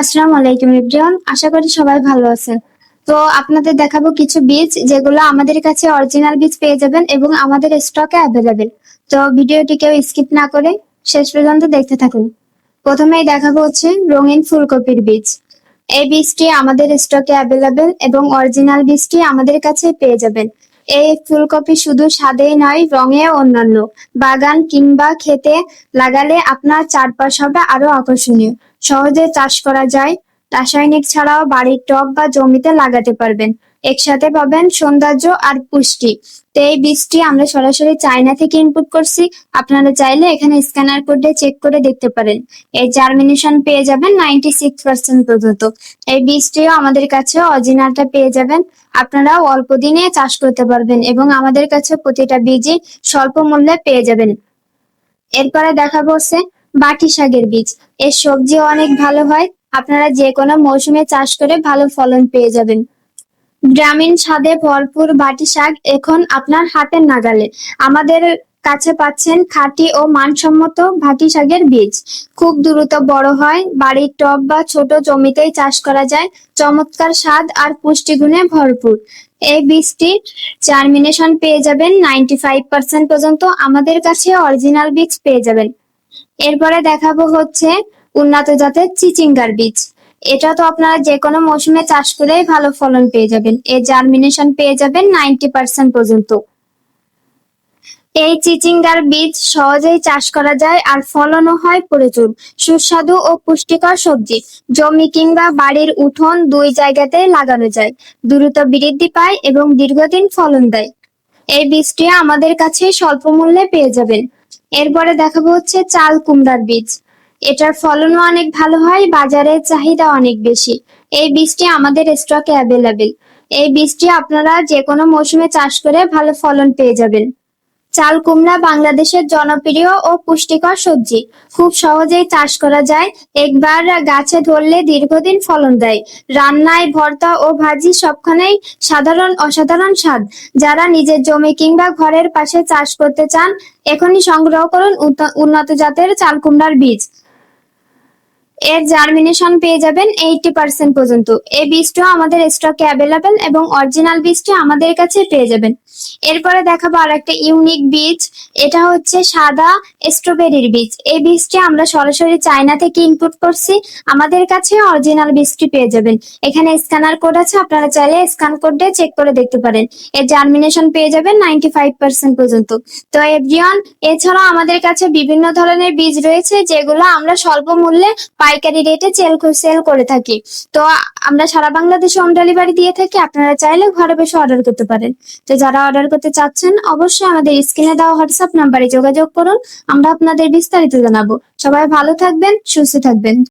আসসালামু আলাইকুম এভরিওয়ান আশা করি সবাই ভালো আছেন। তো আপনাদের দেখাবো কিছু বীজ যেগুলো আমাদের কাছে অরিজিনাল বীজ পেয়ে যাবেন এবং আমাদের স্টকে অ্যাভেলেবেল তো ভিডিওটি কেউ স্কিপ না করে শেষ পর্যন্ত দেখতে থাকুন। প্রথমেই দেখাবো হচ্ছে রঙিন ফুলকপির বীজ। এই বীজটি আমাদের স্টকে অ্যাভেলেবেল এবং অরিজিনাল বীজটি আমাদের কাছে পেয়ে যাবেন। এই ফুলকপি শুধু স্বাদেই নয় রঙে অন্যান্য। বাগান কিংবা খেতে লাগালে আপনার চারপাশ হবে আরও আকর্ষণীয়। সহজে চাষ করা যায়। রাসায়নিক ছাড়াও বাড়ির টব বা জমিতে লাগাতে পারবেন। একসাথে পাবেন সৌন্দর্য আর পুষ্টি। তো এই বীজটি আমরা সরাসরি চায়না থেকে ইনপুট করছি। আপনারা চাইলে এখানে স্ক্যানার কোডে চেক করে দেখতে পারেন। এই জার্মিনেশন পেয়ে যাবেন নাইনটি সিক্স পার্সেন্ট পর্যন্ত। এই বীজটিও আমাদের কাছে অরিজিনালটা পেয়ে যাবেন। আপনারা অল্প দিনে চাষ করতে পারবেন এবং আমাদের কাছে প্রতিটা বীজই স্বল্প মূল্যে পেয়ে যাবেন। এরপরে দেখাবো হচ্ছে বাটি শাকের বীজ। এর সবজি অনেক ভালো হয়, আপনারা যে কোনো মৌসুমে চাষ করে ভালো ফলন পেয়ে যাবেন। গ্রামীণ স্বাদে ভরপুর বাটি শাক এখন আপনার হাতের নাগালে। আমাদের কাছে পাচ্ছেন খাঁটি ও মানসম্মত ভাটি শাকের বীজ। খুব দ্রুত বড় হয়, বাড়ির টব বা ছোট জমিতেই চাষ করা যায়। চমৎকার স্বাদ আর পুষ্টিগুণে ভরপুর। এই বীজটি জার্মিনেশন পেয়ে যাবেন নাইনটি ফাইভ পার্সেন্ট পর্যন্ত আমাদের কাছে অরিজিনাল বীজ পেয়ে যাবেন। এরপরে দেখাবো হচ্ছে উন্নত জাতের চিচিঙ্গার বীজ। এটা তো আপনারা যে কোনো মৌসুমে চাষ করেই ভালো ফলন পেয়ে যাবেন। এর জার্মিনেশন পেয়ে যাবেন নাইনটি পার্সেন্ট পর্যন্ত। এই চিচিঙ্গার বীজ সহজেই চাষ করা যায় আর ফলনও হয় প্রচুর। সুস্বাদু ও পুষ্টিকর সবজি। জমি কিংবা বাড়ির উঠোন দুই জায়গাতে লাগানো যায়। দ্রুত বৃদ্ধি পায় এবং দীর্ঘদিন ফলন দেয়। এই বীজটি আমাদের কাছে স্বল্প মূল্যে পেয়ে যাবেন। এরপরে দেখাবো হচ্ছে চাল কুমড়ার বীজ। এটার ফলনও অনেক ভালো হয়, বাজারে চাহিদা অনেক বেশি। এই বীজটি আমাদের স্টকে অ্যাভেলেবেল এই বীজটি আপনারা যে কোনো মৌসুমে চাষ করে ভালো ফলন পেয়ে যাবেন। চাল কুমড়া বাংলাদেশের জনপ্রিয় ও পুষ্টিকর সবজি। খুব সহজেই চাষ করা যায়। একবার গাছে ধরলে দীর্ঘদিন ফলন দেয়। রান্নায় ভর্তা ও ভাজি সবখানেই সাধারণ অসাধারণ স্বাদ। যারা নিজের জমি কিংবা ঘরের পাশে চাষ করতে চান, এখনই সংগ্রহ করুন উন্নত জাতের চাল কুমড়ার বীজ। এর জার্মিনেশন পেয়ে যাবেন এইটি পার্সেন্ট পর্যন্ত। এই বীজটা আমাদের স্টকে অ্যাভেলেবেল এবং অরিজিনাল বীজটি আমাদের কাছে পেয়ে যাবেন। এরপরে দেখাবো আর একটা ইউনিক বীজ। এটা হচ্ছে সাদা স্ট্রবেরির বীজ। এই বীজটি আমরা সরাসরি চায়না থেকে ইনপুট করছি। আমাদের কাছে অরিজিনাল বীজটি পেয়ে যাবেন। এখানে স্ক্যানার কোড আছে, আপনারা চাইলে স্ক্যান কোড চেক করে দেখতে পারেন। এর জার্মিনেশন পেয়ে যাবেন নাইনটি ফাইভ পার্সেন্ট পর্যন্ত। তো এভরিওয়ান এছাড়াও আমাদের কাছে বিভিন্ন ধরনের বীজ রয়েছে, যেগুলো আমরা স্বল্প মূল্যে পাইকারি রেটে সেল সেল করে থাকি। তো আমরা সারা বাংলাদেশে হোম ডেলিভারি দিয়ে থাকি, আপনারা চাইলে ঘরে বসে অর্ডার করতে পারেন। তো যারা অর্ডার করতে চাচ্ছেন, অবশ্যই আমাদের স্ক্রিনে দেওয়া হোয়াটসঅ্যাপ নাম্বারে যোগাযোগ করুন। আমরা আপনাদের বিস্তারিত জানাব। সবাই ভালো থাকবেন, সুস্থ থাকবেন।